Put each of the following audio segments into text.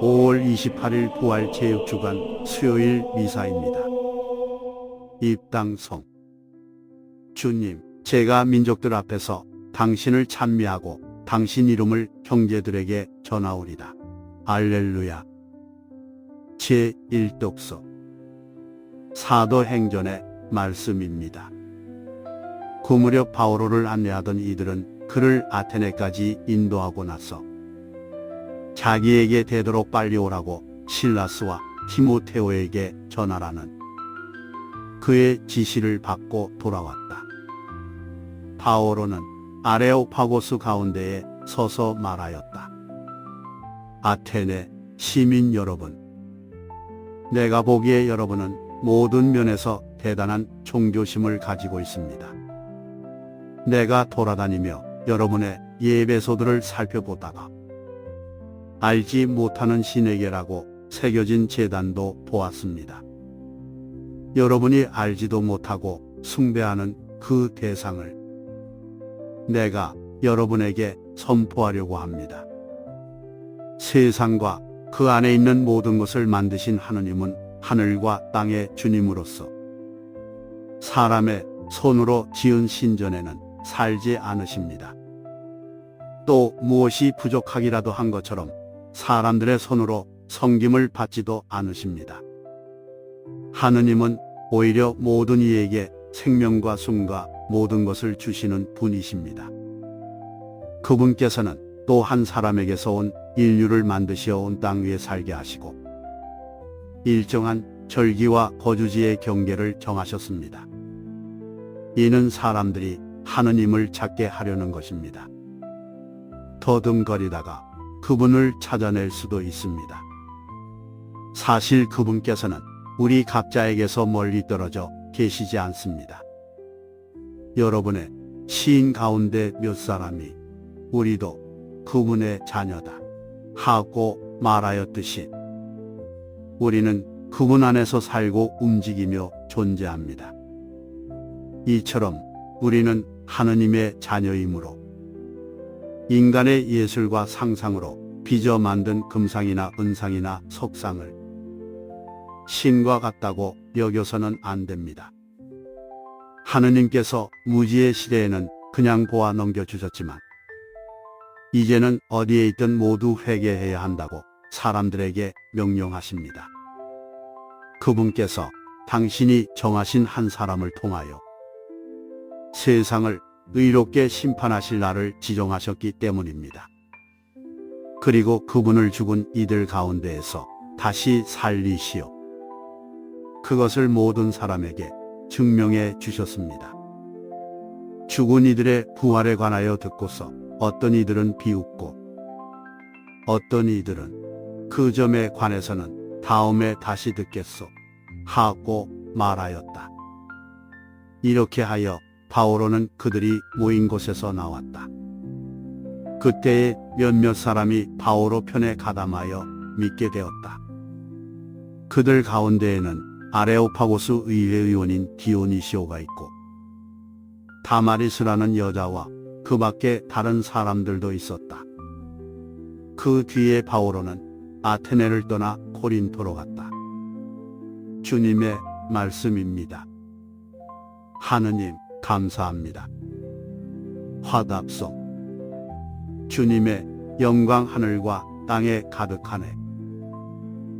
5월 28일 부활 체육주간 수요일 미사입니다. 입당성 주님, 제가 민족들 앞에서 당신을 찬미하고 당신 이름을 형제들에게 전하오리다. 알렐루야. 제1독서 사도행전의 말씀입니다. 그 무렵 바오로를 안내하던 이들은 그를 아테네까지 인도하고 나서 자기에게 되도록 빨리 오라고 실라스와 티모테오에게 전하라는 그의 지시를 받고 돌아왔다. 바오로는 아레오파고스 가운데에 서서 말하였다. 아테네 시민 여러분, 내가 보기에 여러분은 모든 면에서 대단한 종교심을 가지고 있습니다. 내가 돌아다니며 여러분의 예배소들을 살펴보다가 알지 못하는 신에게라고 새겨진 재단도 보았습니다. 여러분이 알지도 못하고 숭배하는 그 대상을 내가 여러분에게 선포하려고 합니다. 세상과 그 안에 있는 모든 것을 만드신 하느님은 하늘과 땅의 주님으로서 사람의 손으로 지은 신전에는 살지 않으십니다. 또 무엇이 부족하기라도 한 것처럼 사람들의 손으로 섬김을 받지도 않으십니다. 하느님은 오히려 모든 이에게 생명과 숨과 모든 것을 주시는 분이십니다. 그분께서는 또 한 사람에게서 온 인류를 만드시어 온 땅 위에 살게 하시고 일정한 절기와 거주지의 경계를 정하셨습니다. 이는 사람들이 하느님을 찾게 하려는 것입니다. 더듬거리다가 그분을 찾아낼 수도 있습니다. 사실 그분께서는 우리 각자에게서 멀리 떨어져 계시지 않습니다. 여러분의 시인 가운데 몇 사람이 우리도 그분의 자녀다 하고 말하였듯이 우리는 그분 안에서 살고 움직이며 존재합니다. 이처럼 우리는 하느님의 자녀이므로 인간의 예술과 상상으로 빚어 만든 금상이나 은상이나 석상을 신과 같다고 여겨서는 안 됩니다. 하느님께서 무지의 시대에는 그냥 보아 넘겨주셨지만 이제는 어디에 있든 모두 회개해야 한다고 사람들에게 명령하십니다. 그분께서 당신이 정하신 한 사람을 통하여 세상을 의롭게 심판하실 날을 지정하셨기 때문입니다. 그리고 그분을 죽은 이들 가운데에서 다시 살리시어 그것을 모든 사람에게 증명해 주셨습니다. 죽은 이들의 부활에 관하여 듣고서 어떤 이들은 비웃고 어떤 이들은 그 점에 관해서는 다음에 다시 듣겠소 하고 말하였다. 이렇게 하여 바오로는 그들이 모인 곳에서 나왔다. 그때에 몇몇 사람이 바오로 편에 가담하여 믿게 되었다. 그들 가운데에는 아레오파고스 의회 의원인 디오니시오가 있고 다마리스라는 여자와 그 밖에 다른 사람들도 있었다. 그 뒤에 바오로는 아테네를 떠나 코린토로 갔다. 주님의 말씀입니다. 하느님, 감사합니다. 화답송 주님의 영광 하늘과 땅에 가득하네.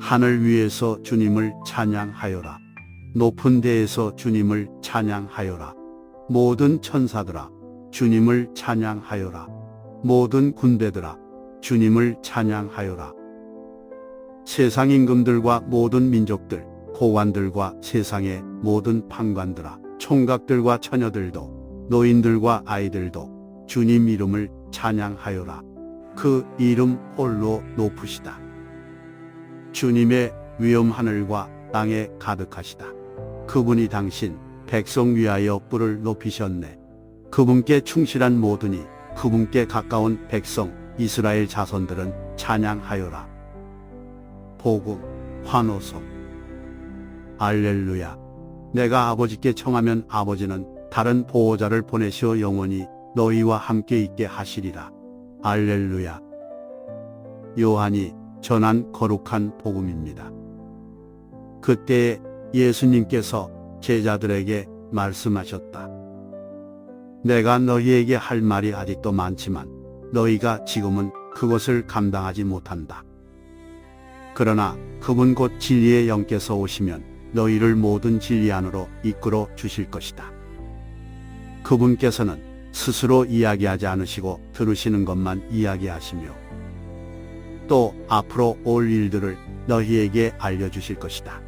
하늘 위에서 주님을 찬양하여라. 높은 데에서 주님을 찬양하여라. 모든 천사들아, 주님을 찬양하여라. 모든 군대들아, 주님을 찬양하여라. 세상 임금들과 모든 민족들, 고관들과 세상의 모든 판관들아, 총각들과 처녀들도, 노인들과 아이들도 주님 이름을 찬양하여라. 그 이름 홀로 높으시다. 주님의 위엄 하늘과 땅에 가득하시다. 그분이 당신 백성 위하여 뿔을 높이셨네. 그분께 충실한 모든이 그분께 가까운 백성 이스라엘 자손들은 찬양하여라. 복음 환호성 알렐루야 내가 아버지께 청하면 아버지는 다른 보호자를 보내시어 영원히 너희와 함께 있게 하시리라. 알렐루야 요한이 전한 거룩한 복음입니다. 그때 예수님께서 제자들에게 말씀하셨다. 내가 너희에게 할 말이 아직도 많지만 너희가 지금은 그것을 감당하지 못한다. 그러나 그분 곧 진리의 영께서 오시면 너희를 모든 진리 안으로 이끌어 주실 것이다. 그분께서는 스스로 이야기하지 않으시고 들으시는 것만 이야기하시며 또 앞으로 올 일들을 너희에게 알려주실 것이다.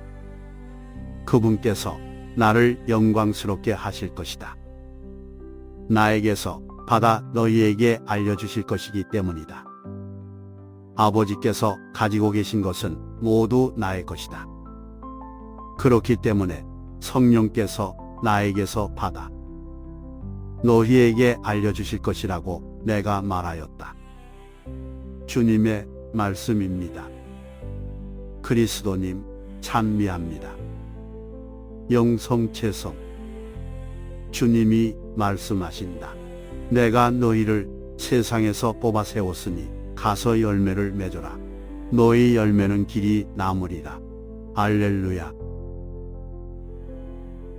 그분께서 나를 영광스럽게 하실 것이다. 나에게서 받아 너희에게 알려주실 것이기 때문이다. 아버지께서 가지고 계신 것은 모두 나의 것이다. 그렇기 때문에 성령께서 나에게서 받아 너희에게 알려주실 것이라고 내가 말하였다. 주님의 말씀입니다. 그리스도님 찬미합니다. 영성체성 주님이 말씀하신다. 내가 너희를 세상에서 뽑아 세웠으니 가서 열매를 맺어라. 너희 열매는 길이 남으리라. 알렐루야.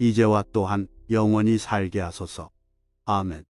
이제와 또한 영원히 살게 하소서. 아멘